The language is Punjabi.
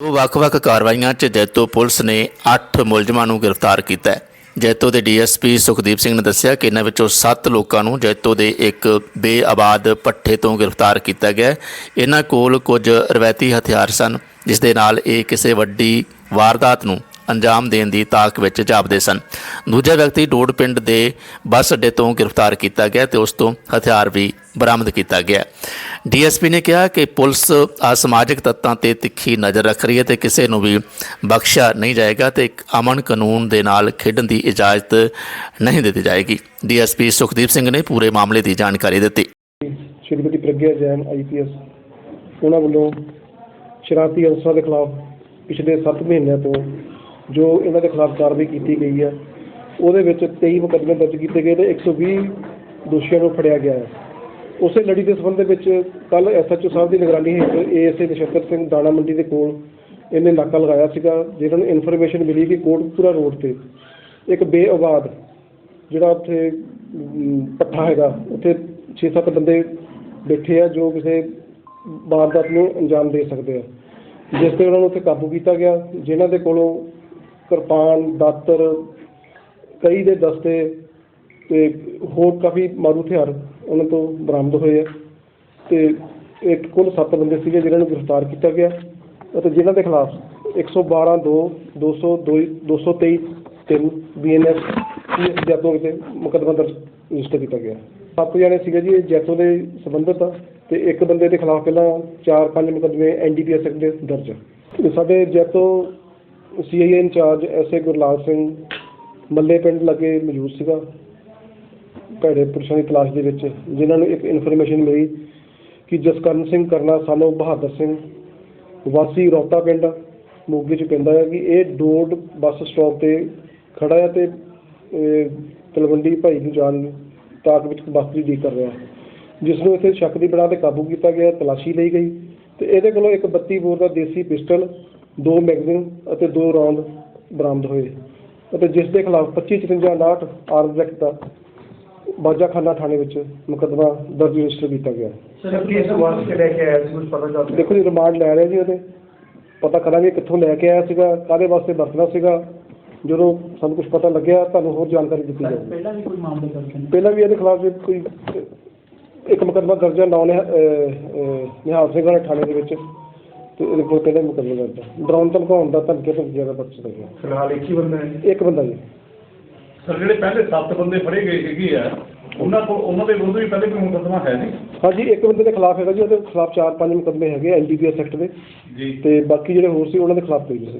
ਦੋ ਵੱਖ-ਵੱਖ ਕਾਰਵਾਈਆਂ 'ਚ ਜੈਤੋ ਪੁਲਿਸ ਨੇ 8 ਮੁਲਜ਼ਮਾਂ ਨੂੰ ਗ੍ਰਿਫਤਾਰ ਕੀਤਾ ਹੈ। ਜੈਤੋ ਦੇ ਡੀਐਸਪੀ ਸੁਖਦੀਪ ਸਿੰਘ ਨੇ ਦੱਸਿਆ ਕਿ ਇਹਨਾਂ ਵਿੱਚੋਂ 7 ਲੋਕਾਂ ਨੂੰ ਜੈਤੋ ਦੇ ਇੱਕ ਬੇਆਬਾਦ ਪੱਠੇ ਤੋਂ ਗ੍ਰਿਫਤਾਰ ਕੀਤਾ ਗਿਆ ਇਹਨਾਂ ਕੋਲ ਕੁਝ ਰਵਾਇਤੀ ਹਥਿਆਰ ਸਨ, ਜਿਸ ਦੇ ਨਾਲ ਇਹ ਕਿਸੇ ਵੱਡੀ ਵਾਰਦਾਤ ਨੂੰ ਅੰਜਾਮ ਦੇਣ ਦੀ ਤਾਕ ਵਿੱਚ ਜਾਪਦੇ ਸਨ। ਦੂਜਾ ਵਿਅਕਤੀ ਡੋੜ ਪਿੰਡ ਦੇ ਬੱਸ ਅੱਡੇ ਤੋਂ ਗ੍ਰਿਫਤਾਰ ਕੀਤਾ ਗਿਆ ਤੇ ਉਸ ਤੋਂ ਹਥਿਆਰ ਵੀ ਬਰਾਮਦ ਕੀਤਾ ਗਿਆ। ਡੀਐਸਪੀ ਨੇ ਕਿਹਾ ਕਿ ਪੁਲਿਸ ਅਸਮਾਜਿਕ ਤੱਤਾਂ ਤੇ ਤਿੱਖੀ ਨਜ਼ਰ ਰੱਖ ਰਹੀ ਹੈ ਤੇ ਕਿਸੇ ਨੂੰ ਵੀ ਬਖਸ਼ਿਆ ਨਹੀਂ ਜਾਏਗਾ ਤੇ ਅਮਨ ਕਾਨੂੰਨ ਦੇ ਨਾਲ ਖੇਡਣ ਦੀ ਇਜਾਜ਼ਤ ਨਹੀਂ ਦਿੱਤੀ ਜਾਏਗੀ। ਡੀਐਸਪੀ ਸੁਖਦੀਪ ਸਿੰਘ ਨੇ ਪੂਰੇ ਮਾਮਲੇ ਦੀ ਜਾਣਕਾਰੀ ਦਿੱਤੀ। ਸ਼੍ਰੀਮਤੀ ਪ੍ਰਗਿਆ ਜੈਨ ਆਈਪੀਐਸ ਉਹਨਾਂ ਵੱਲੋਂ ਸ਼ਰਾਰਤੀ ਅਨਸਰਾਂ ਦੇ ਖਿਲਾਫ ਪਿਛਲੇ 7 ਮਹੀਨਿਆਂ ਤੋਂ ਜੋ ਇਹਨਾਂ ਦੇ ਖਿਲਾਫ ਕਾਰਵਾਈ ਕੀਤੀ ਗਈ ਹੈ ਉਹਦੇ ਵਿੱਚ 23 ਮੁਕੱਦਮੇ ਦਰਜ ਕੀਤੇ ਗਏ ਤੇ 120 ਦੋਸ਼ੀਆਂ ਨੂੰ ਫੜਿਆ ਗਿਆ ਹੈ। ਉਸੇ ਲੜੀ ਦੇ ਸੰਬੰਧ ਦੇ ਵਿੱਚ ਕੱਲ ਐਸਐਚਓ ਸਾਹਿਬ ਦੀ ਨਿਗਰਾਨੀ ਹੇਠ ਏਐਸਏ ਨਛੱਤਰ ਸਿੰਘ ਦਾਣਾ ਮੰਡੀ ਦੇ ਕੋਲ ਇਹਨੇ ਨਾਕਾ ਲਗਾਇਆ ਸੀਗਾ ਜਿਹਨਾਂ ਨੂੰ ਇਨਫੋਰਮੇਸ਼ਨ ਮਿਲੀ ਕਿ ਕੋਟਪੁਰਾ ਰੋਡ ਤੇ ਇੱਕ ਬੇਆਬਾਦ ਜਿਹੜਾ ਉੱਥੇ ਅਮ, ਪੱਠਾ ਹੈਗਾ ਉੱਥੇ 6-7 ਬੰਦੇ ਬੈਠੇ ਆ ਜੋ ਕਿਸੇ ਵਾਰਦਾਤ ਨੂੰ ਅੰਜਾਮ ਦੇ ਸਕਦੇ ਆ। ਜਿਸ ਤੇ ਉਹਨਾਂ ਨੂੰ ਉੱਥੇ ਕਾਬੂ ਕੀਤਾ ਗਿਆ ਜਿਨ੍ਹਾਂ ਦੇ ਕੋਲੋਂ ਕਿਰਪਾਨ, ਦਾਤਰ, ਕਈ ਦੇ ਦਸਤੇ ਤੇ ਹੋਰ ਕਾਫੀ ਮਾਰੂ ਹਥਿਆਰ ਉਹਨਾਂ ਤੋਂ ਬਰਾਮਦ ਹੋਏ ਆ। ਤੇ ਇੱਕ ਕੁੱਲ 7 ਬੰਦੇ ਸੀਗੇ ਜਿਨ੍ਹਾਂ ਨੂੰ ਗ੍ਰਿਫਤਾਰ ਕੀਤਾ ਗਿਆ ਅਤੇ ਜਿਨ੍ਹਾਂ ਦੇ ਖਿਲਾਫ 112 2 202 223 ਤਿੰਨ ਬੀਐਨਐਸ ਇਸ ਜੈਤੋ ਤੇ ਮੁਕੱਦਮਾ ਦਰਜ ਰਜਿਸਟਰ ਕੀਤਾ ਗਿਆ। ਸੱਤ ਜਣੇ ਸੀਗੇ ਜੀ, ਇਹ ਜੈਤੋ ਦੇ ਸੰਬੰਧਿਤ ਆ ਤੇ ਇੱਕ ਬੰਦੇ ਦੇ ਖਿਲਾਫ ਪਹਿਲਾਂ 4-5 ਮੁਕੱਦਮੇ ਐਨਡੀਪੀਐਸ ਐਕਟ ਦੇ ਦਰਜ ਸਾਡੇ Jaito CIA incharge SA Gurlal Singh ਮੱਲੇ ਪਿੰਡ ਲੱਗੇ ਮੌਜੂਦ ਸੀਗਾ ਭੈੜੇ ਪੁਰਸ਼ਾਂ ਦੀ ਤਲਾਸ਼ ਦੇ ਵਿੱਚ ਜਿਨ੍ਹਾਂ ਨੂੰ ਇੱਕ ਇਨਫੋਰਮੇਸ਼ਨ ਮਿਲੀ ਕਿ ਜਸਕਰਨ ਸਿੰਘ ਕਰਨਾ ਸਾਨੂੰ ਬਹਾਦਰ ਸਿੰਘ ਵਾਸੀ ਰੌਤਾ ਪਿੰਡ ਮੋਗੇ ਚ ਪੈਂਦਾ ਹੈ ਕਿ ਇਹ ਡੋਡ ਬੱਸ ਸਟਾਪ ਤੇ ਖੜਾ ਹੈ ਤੇ ਇਹ, ਤਲਵੰਡੀ ਭਾਈ ਨੂੰ ਜਾਣ ਨੂੰ ਤਾਕ ਵਿੱਚ ਬੱਸ ਦੀ ਡੀਕ ਕਰ ਰਿਹਾ। ਜਿਸ ਨੂੰ ਇੱਥੇ ਸ਼ੱਕ ਦੀ ਬਣਾ ਤੇ ਕਾਬੂ ਕੀਤਾ ਗਿਆ ਤਲਾਸ਼ੀ ਲਈ ਗਈ ਤੇ ਇਹਦੇ ਕੋਲੋਂ ਇੱਕ 32 ਬੋਰ ਦਾ ਦੇਸੀ ਪਿਸਟਲ ਦੋ ਮੈਗਜ਼ੀਨ ਅਤੇ ਦੋ ਰੌਂਦ ਬਰਾਮਦ ਹੋਏ ਅਤੇ ਜਿਸ ਦੇ ਖਿਲਾਫ 25 54 59 ਆਰਮਜ਼ ਐਕਟ ਦਾ ਬਾਜਾਖਾਨਾ ਥਾਣੇ ਵਿੱਚ ਮੁਕੱਦਮਾ ਦਰਜ ਰਜਿਸਟਰ ਕੀਤਾ ਗਿਆ। ਸਰ ਕਿਸ ਵਾਸਤੇ ਲੈ ਕੇ ਆਇਆ ਸੀ? ਕੁਝ ਪਤਾ ਚੱਲਦਾ ਦੇਖੋ ਜੀ ਰਿਮਾਂਡ ਲੈ ਰਹੇ ਜੀ ਉਹਦੇ। ਪਤਾ ਕਰਾਂਗੇ ਕਿੱਥੋਂ ਲੈ ਕੇ ਆਇਆ ਸੀਗਾ ਕਾਹਦੇ ਵਾਸਤੇ ਵਰਤਣਾ ਸੀਗਾ। ਜਦੋਂ ਸਾਨੂੰ ਕੁਝ ਪਤਾ ਲੱਗਿਆ ਤੁਹਾਨੂੰ ਹੋਰ ਜਾਣਕਾਰੀ ਦਿੱਤੀ ਜਾਊਗੀ। ਪਹਿਲਾਂ ਵੀ ਕੋਈ ਮਾਮਲੇ ਦਰਜ ਨੇ? ਪਹਿਲਾਂ ਵੀ ਇਹਦੇ ਖਿਲਾਫ ਜੇ ਕੋਈ ਇੱਕ ਮੁਕੱਦਮਾ ਦਰਜ ਹੈ ਨੌ ਨਿਹਾਲ ਸਿੰਘ ਵਾਲੇ ਥਾਣੇ ਦੇ ਵਿੱਚ। ਤੇ ਪਹਿਲਾਂ ਹੀ ਮੁਕੱਦਮਾ ਦਰਜ ਹੈ ਡਰਾਉਣ ਧਮਕਾਉਣ ਦਾ ਧਮਕੀ ਧਮਕੀਆਂ ਦਾ ਪਰਚਾ ਲੱਗਿਆ ਫਿਲਹਾਲ ਇੱਕ ਹੀ ਬੰਦਾ ਹੈ ਇੱਕ ਬੰਦਾ ਜੀ। ਸਰ ਜਿਹੜੇ ਪਹਿਲੇ 7 ਬੰਦੇ ਫੜੇ ਗਏ ਹੈਗੇ ਆ ਉਹਨਾਂ ਕੋਲ ਉਹਨਾਂ ਦੇ ਵਿਰੁੱਧ ਵੀ ਪਹਿਲੇ ਕੋਈ ਮੁਕੱਦਮਾ ਹੈ ਨਹੀਂ? ਹਾਂਜੀ ਇੱਕ ਬੰਦੇ ਦੇ ਖਿਲਾਫ ਹੈਗਾ ਜੀ ਉਹਦੇ ਖਿਲਾਫ ਚਾਰ ਪੰਜ ਮੁਕੱਦਮੇ ਹੈਗੇ ਐਨਡੀਪੀਐਸ ਐਕਟ ਦੇ। ਜੀ। ਤੇ ਬਾਕੀ ਜਿਹੜੇ ਹੋਰ ਸੀ ਉਹਨਾਂ ਦੇ ਖਿਲਾਫ ਕੋਈ ਨਹੀਂ ਸੀ।